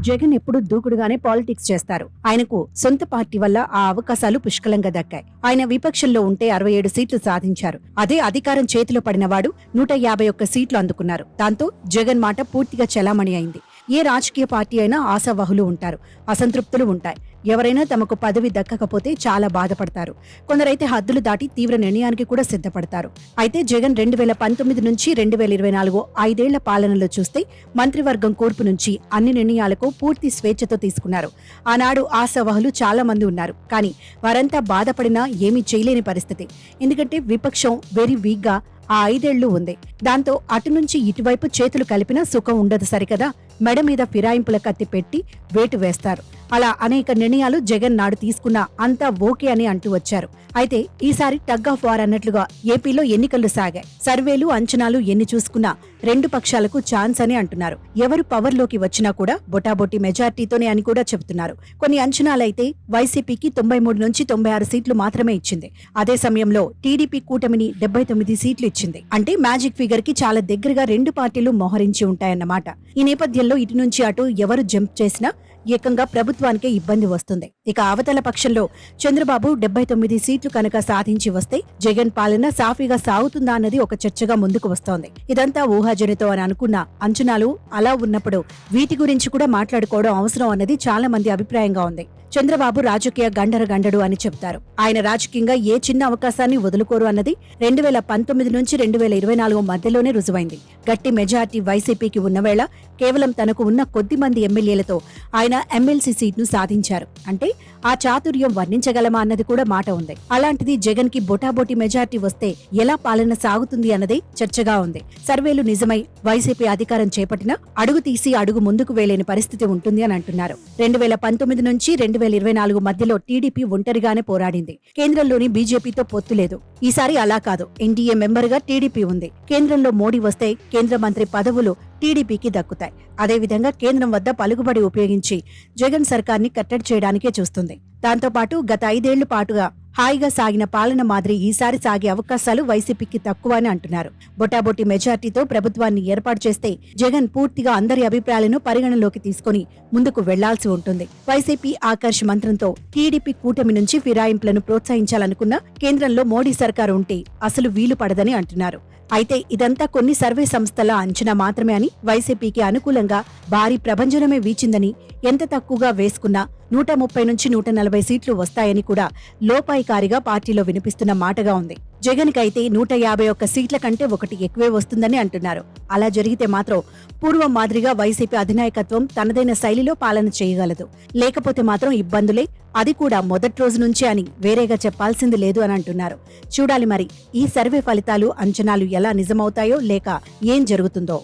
జగన్ ఎప్పుడు దూకుడుగానే పాలిటిక్స్ చేస్తారు. ఆయనకు సొంత పార్టీ వల్ల ఆ అవకాశాలు పుష్కలంగా దక్కాయి. ఆయన విపక్షంలో ఉంటే అరవై ఏడు సీట్లు సాధించారు. అదే అధికారం చేతిలో పడినవాడు నూట యాభై ఒక్క సీట్లు అందుకున్నారు. దాంతో జగన్ మాట పూర్తిగా చలామణి అయింది. ఏ రాజకీయ పార్టీ అయినా ఆశావహులు ఉంటారు. అసంతృప్తులు ఉంటాయి. ఎవరైనా తమకు పదవి దక్కకపోతే చాలా బాధపడతారు. కొందరైతే హద్దులు దాటి తీవ్ర నిర్ణయానికి కూడా సిద్ధపడతారు. అయితే జగన్ రెండు వేల పంతొమ్మిది నుంచి రెండు వేల ఇరవై నాలుగు ఐదేళ్ళ పాలనలో చూస్తే మంత్రివర్గం కూర్పు నుంచి అన్ని నిర్ణయాలకు పూర్తి స్వేచ్ఛతో తీసుకున్నారు. ఆనాడు ఆశావహులు చాలా మంది ఉన్నారు. కానీ వారంతా బాధపడినా ఏమీ చేయలేని పరిస్థితి. ఎందుకంటే విపక్షం వెరీ వీక్గా ఆ ఐదేళ్ళు ఉంది. దాంతో అటు నుంచి ఇటువైపు చేతులు కలిపినా సుఖం ఉండదు సరికదా? మెడ మీద ఫిరాయింపుల కత్తి పెట్టి వేటు వేస్తారు. అలా అనేక నిర్ణయాలు జగన్ నాడు తీసుకున్నా అంతా ఓకే అని అంటూ వచ్చారు. అయితే ఈసారి టగ్ ఆఫ్ వార్ అన్నట్లుగా ఏపీలో ఎన్నికలు సాగాయి. సర్వేలు అంచనాలు ఎన్ని చూసుకున్నా రెండు పక్షాలకు ఛాన్స్ అని అంటున్నారు. ఎవరు పవర్లోకి వచ్చినా కూడా బొటాబొటి మెజార్టీతోనే అని కూడా చెబుతున్నారు. కొన్ని అంచనాలైతే వైసీపీకి తొంభై మూడు నుంచి తొంభై ఆరు సీట్లు మాత్రమే ఇచ్చింది. అదే సమయంలో టీడీపీ కూటమిని డెబ్బై తొమ్మిది సీట్లు ఇచ్చింది. అంటే మ్యాజిక్ ఫిగర్కి చాలా దగ్గరగా రెండు పార్టీలు మోహరించి ఉంటాయన్నమాట. ఈ నేపథ్యంలో ఇటు నుంచి అటు ఎవరు జంప్ చేసినా ఏకంగా ప్రభుత్వానికే ఇబ్బంది వస్తుంది. ఇక అవతల పక్షంలో చంద్రబాబు డెబ్బై తొమ్మిది సీట్లు కనుక సాధించి వస్తే జగన్ పాలన సాఫీగా సాగుతుందా అన్నది ఒక చర్చగా ముందుకు వస్తోంది. ఇదంతా ఊహాజనితో అని అనుకున్న అంచనాలు అలా ఉన్నప్పుడు వీటి గురించి కూడా మాట్లాడుకోవడం అవసరం అన్నది చాలా మంది అభిప్రాయంగా ఉంది. చంద్రబాబు రాజకీయ గండర గండడు అని చెప్తారు. ఆయన రాజకీయంగా ఏ చిన్న అవకాశాన్ని వదులుకోరు అన్నది రెండు వేల పంతొమ్మిది నుంచి రెండు వేల ఇరవై నాలుగు మధ్యలోనే రుజువైంది. గట్టి మెజార్టీ వైసీపీకి ఉన్నవేళ కేవలం తనకు ఉన్న కొద్ది మంది ఎమ్మెల్యేలతో ఆయన ఎమ్మెల్సీ సీట్ను సాధించారు. అంటే ఆ చాతుర్యం వర్ణించగలమా అన్నది కూడా మాట ఉంది. అలాంటిది జగన్కి బొటాబొటి మెజార్టీ వస్తే ఎలా పాలన సాగుతుంది అన్నదే చర్చగా ఉంది. సర్వేలు నిజమై వైసీపీ అధికారం చేపట్టినా అడుగు తీసి అడుగు ముందుకు వేలేని పరిస్థితి ఉంటుంది అని అంటున్నారు. రెండు వేల పంతొమ్మిది నుంచి రెండు వేల ఇరవై నాలుగు మధ్యలో టీడీపీ ఒంటరిగానే పోరాడింది. కేంద్రంలోని బీజేపీతో పొత్తు లేదు. ఈసారి అలా కాదు. ఎన్డీఏ మెంబర్గా టీడీపీ ఉంది. కేంద్రంలో మోడీ వస్తే కేంద్ర మంత్రి పదవులు టీడీపీకి దక్కుతాయి. అదేవిధంగా కేంద్రం వద్ద పలుకుబడి ఉపయోగించి జగన్ సర్కార్ని కట్టడి చేయడానికే చూస్తుంది. దాంతోపాటు గత ఐదేళ్ళ పాటుగా హాయిగా సాగిన పాలన మాదిరి ఈసారి సాగే అవకాశాలు వైసీపీకి తక్కువ అని అంటున్నారు. బొటాబొటి మెజార్టీతో ప్రభుత్వాన్ని ఏర్పాటు చేస్తే జగన్ పూర్తిగా అందరి అభిప్రాయాలను పరిగణలోకి తీసుకుని ముందుకు వెళ్ళాల్సి ఉంటుంది. వైసీపీ ఆకర్ష్ మంత్రంతో టీడీపీ కూటమి నుంచి ఫిరాయింపులను ప్రోత్సహించాలనుకున్న కేంద్రంలో మోడీ సర్కారు ఉంటే అసలు వీలు పడదని అంటున్నారు. అయితే ఇదంతా కొన్ని సర్వే సంస్థల అంచనా మాత్రమే అని వైసీపీకి అనుకూలంగా భారీ ప్రభంజనమే వీచిందని ఎంత తక్కువగా వేసుకున్నా నూట ముప్పై నుంచి నూట నలభై సీట్లు వస్తాయని కూడా లోపాయికారిగా పార్టీలో వినిపిస్తున్న మాటగా ఉంది. జగన్ కైతే నూట యాభై ఒక్క సీట్ల కంటే ఒకటి ఎక్కువే వస్తుందని అంటున్నారు. అలా జరిగితే మాత్రం పూర్వం మాదిరిగా వైసీపీ అధినాయకత్వం తనదైన శైలిలో పాలన చేయగలదు. లేకపోతే మాత్రం ఇబ్బందులే. అది కూడా మొదటి రోజు నుంచే అని వేరేగా చెప్పాల్సింది లేదు అని అంటున్నారు. చూడాలి మరి ఈ సర్వే ఫలితాలు అంచనాలు ఎలా నిజమవుతాయో లేక ఏం జరుగుతుందో.